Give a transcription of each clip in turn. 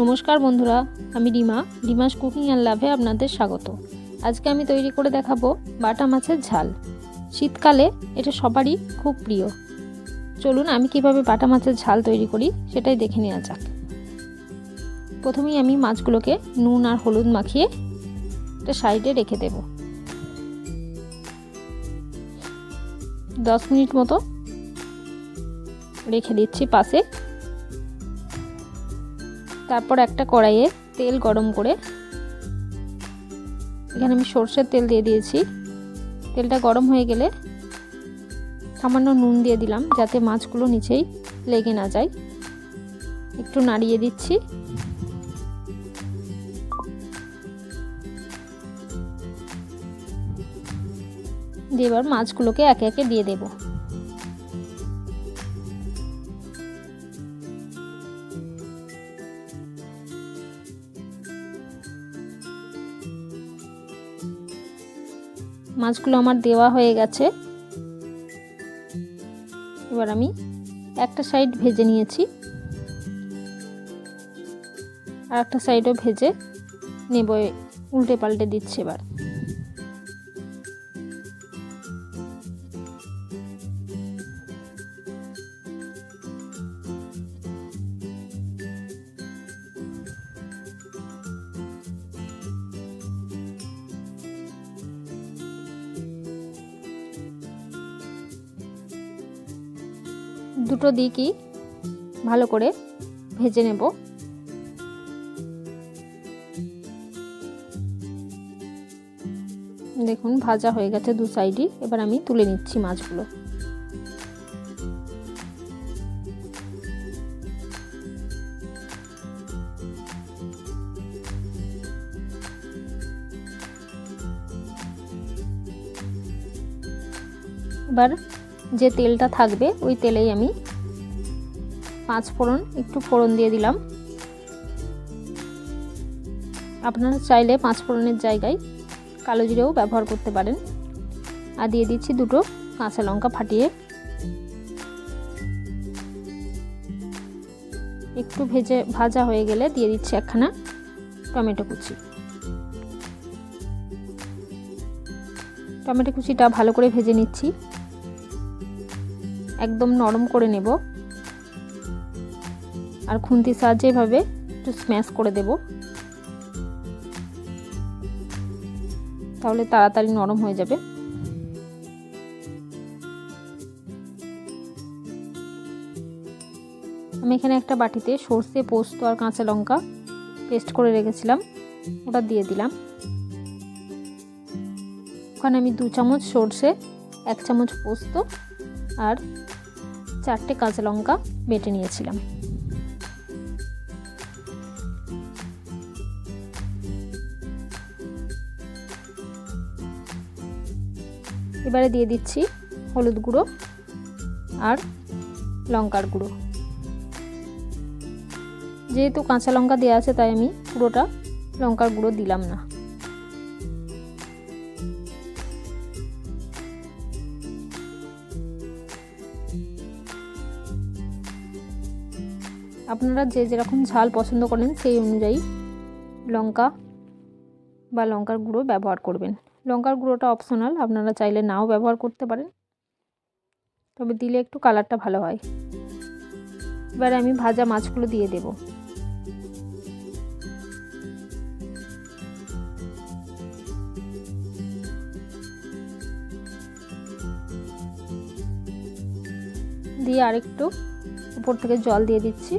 নমস্কার বন্ধুরা, আমি রিমা রিমাস কুকিং অ্যান্ড লাভে আপনাদের স্বাগত। আজকে আমি তৈরি করে দেখাবো বাটা মাছের ঝাল। শীতকালে এটা সবারই খুব প্রিয়। চলুন আমি কীভাবে বাটা মাছের ঝাল তৈরি করি সেটাই দেখে নেওয়া যাক। প্রথমেই আমি মাছগুলোকে নুন আর হলুদ মাখিয়ে এটা সাইডে রেখে দেব। দশ মিনিট মতো রেখে দিচ্ছি পাশে তারপর একটা কড়াইয়ে তেল গরম করে, এখানে আমি সর্ষের তেল দিয়ে দিয়েছি। তেলটা গরম হয়ে গেলে সামান্য নুন দিয়ে দিলাম যাতে মাছগুলো নিচেই লেগে না যায়। একটু নাড়িয়ে দিচ্ছি। দিয়ে এবার মাছগুলোকে একে একে দিয়ে দেবো। মাছগুলো আমার দেওয়া হয়ে গেছে। এবার আমি একটা সাইড ভেজে নিয়েছি। আর একটা সাইডও ভেজে নেব উল্টে পাল্টে দিচ্ছি এবার। দুটো দিকই ভালো করে ভেজে নেব। দেখুন, ভাজা হয়ে গেছে দু সাইডই। এবার আমি তুলে নিচ্ছি মাছগুলো। এবার যে তেলটা থাকবে, ওই তেলেই আমি পাঁচ ফোড়ন, একটু ফোড়ন দিয়ে দিলাম। আপনারা চাইলে পাঁচ ফোড়নের জায়গায় কালো জিরেও ব্যবহার করতে পারেন। আর দিয়ে দিচ্ছি দুটো কাঁচা লঙ্কা ফাটিয়ে। একটু ভেজে, ভাজা হয়ে গেলে দিয়ে দিচ্ছি একখানা টমেটো কুচি। টমেটো কুচিটা ভালো করে ভেজে নিচ্ছি। একদম নরম করে নেব। আর খুন্তির সাহায্যে এভাবে একটু স্ম্যাশ করে দেব। তাহলে তাড়াতাড়ি নরম হয়ে যাবে। আমি এখানে একটা বাটিতে সর্ষে, পোস্ত আর কাঁচা লঙ্কা পেস্ট করে রেখেছিলাম। ওটা দিয়ে দিলাম। ওখানে আমি দু চামচ সর্ষে, এক চামচ পোস্ত আর চারটে কাঁচা লঙ্কা বেটে নিয়েছিলাম। এবারে দিয়ে দিচ্ছি হলুদ গুঁড়ো আর লঙ্কার গুঁড়ো। যেহেতু কাঁচা লঙ্কা দেওয়া আছে, তাই আমি পুরোটা লঙ্কার গুঁড়ো দিলাম না। আপনারা যে যেরকম ঝাল পছন্দ করেন সেই অনুযায়ী লঙ্কা বা লঙ্কার গুঁড়ো ব্যবহার করবেন। লঙ্কার গুঁড়োটা অপশনাল আপনারা চাইলে নাও ব্যবহার করতে পারেন। তবে দিলে একটু কালারটা ভালো হয়। এবারে আমি ভাজা মাছগুলো দিয়ে দেব। দিয়ে আরেকটু উপর থেকে জল দিয়ে দিচ্ছি।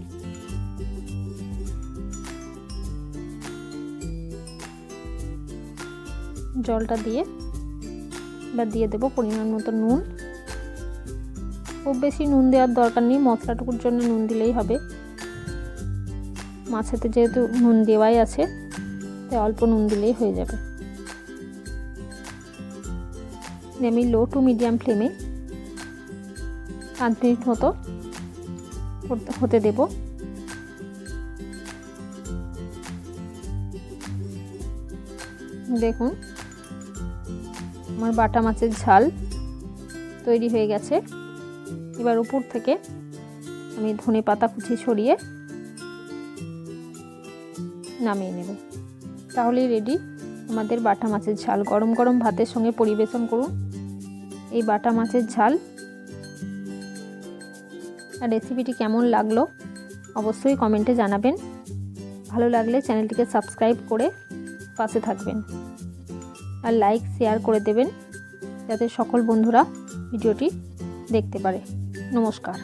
জলটা দিয়ে বা দিয়ে দেবো পরিমাণ মতো নুন। খুব বেশি নুন দেওয়ার দরকার নেই, মশলাটুকুর জন্য নুন দিলেই হবে। মাছেতে যেহেতু নুন দেওয়াই আছে, তাই অল্প নুন দিলেই হয়ে যাবে। আমি লো টু মিডিয়াম ফ্লেমে পাঁচ মিনিট মতো হতে দেব। দেখুন আমার বাটা মাছের ঝাল তৈরি হয়ে গেছে। এবার উপর থেকে আমি ধনে পাতা কুচি ছড়িয়ে নামিয়ে নেবে। তাহলেই রেডি আমাদের বাটা মাছের ঝাল। গরম গরম ভাতের সঙ্গে পরিবেশন করুন। এই বাটা মাছের ঝাল। আর রেসিপিটি কেমন লাগল অবশ্যই কমেন্টে জানাবেন। ভালো লাগলে চ্যানেলটিকে সাবস্ক্রাইব করে পাশে থাকবেন। আর লাইক শেয়ার করে দেবেন যাতে সকল বন্ধুরা ভিডিওটি দেখতে পারে। নমস্কার।